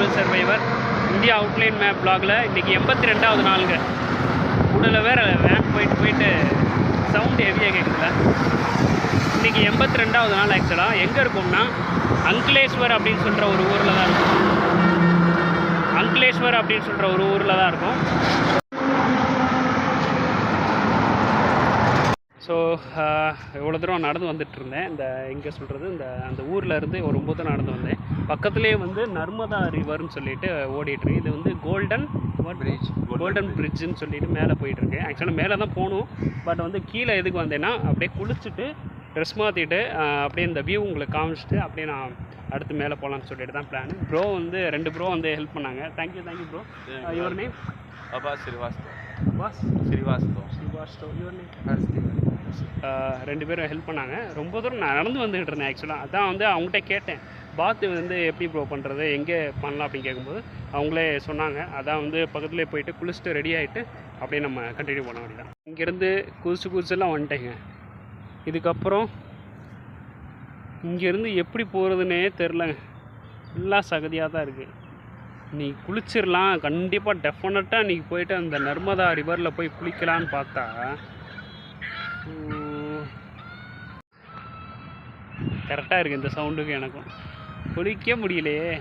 Tribal survivor India outline map பிளாகில் இன்றைக்கி எண்பத்தி ரெண்டாவது நாளுங்க. உடல வேற வேன் போயிட்டு போயிட்டு சவுண்டு ஹெவியாக கேட்குதுல இன்றைக்கி எண்பத்தி ரெண்டாவது நாள் ஆக்சுவலாக எங்கே இருக்கோம்னா அங்கிலேஸ்வர் அப்படின்னு சொல்கிற ஒரு ஊரில் தான் இருக்கும். அங்கிலேஸ்வர் அப்படின்னு சொல்கிற ஒரு ஊரில் தான் இருக்கும். ஸோ இவ்வளோ தூரம் நடந்து வந்துட்டு இருந்தேன். இந்த எங்கே சொல்கிறது இந்த அந்த ஊரில் இருந்து ஒரு ரொம்ப தூரம் நடந்து வந்தேன். பக்கத்துலேயே வந்து நர்மதா ரிவர்னு சொல்லிட்டு ஓடிட்டு இது வந்து கோல்டன் Bridge. கோல்டன் பிரிட்ஜுன்னு சொல்லிட்டு மேலே போயிட்டு இருக்கேன் ஆக்சுவலாக மேலே தான் போகணும். பட் வந்து கீழே எதுக்கு வந்தேன்னா அப்படியே குளிச்சுட்டு ட்ரெஸ் மாற்றிட்டு அப்படியே இந்த வியூ உங்களுக்கு காமிச்சிட்டு அப்படியே நான் அடுத்து மேலே போகலான்னு சொல்லிட்டு தான் பிளான் ப்ரோ வந்து ரெண்டு ப்ரோ வந்து ஹெல்ப் பண்ணாங்க. Thank you thank you bro your name Abba Srivastava. Boss Srivastava. Srivastav your name ரெண்டு பேரும் ஹெல்ப் பண்ணாங்க. ரொம்ப தூரம் நான் நடந்து வந்துகிட்டு இருந்தேன் ஆக்சுவலாக அதான் வந்து அவங்ககிட்ட கேட்டேன். பாத்து வந்து எப்படி ப்ரோ பண்ணுறது எங்கே பண்ணலாம் அப்படின்னு கேட்கும்போது அவங்களே சொன்னாங்க. அதான் வந்து பக்கத்துலேயே போயிட்டு குளிச்சுட்டு ரெடி ஆகிட்டு அப்படியே நம்ம கண்டினியூ பண்ண வேண்டியதான் இங்கேருந்து குதிச்சு குதிச்செல்லாம் வந்துட்டேங்க. இதுக்கப்புறம் இங்கேருந்து எப்படி போகிறதுனே தெரிலங்க ஃபுல்லாக சகதியாக தான் இருக்குது நீ குளிச்சிடலாம் கண்டிப்பாக டெஃபினட்டாக நீ போயிட்டு அந்த நர்மதா ரிவரில் போய் குளிக்கலான்னு பார்த்தா கரெக்டாக இருக்குது இந்த சவுண்டுக்கு எனக்கும். குளிக்க முடியலையே.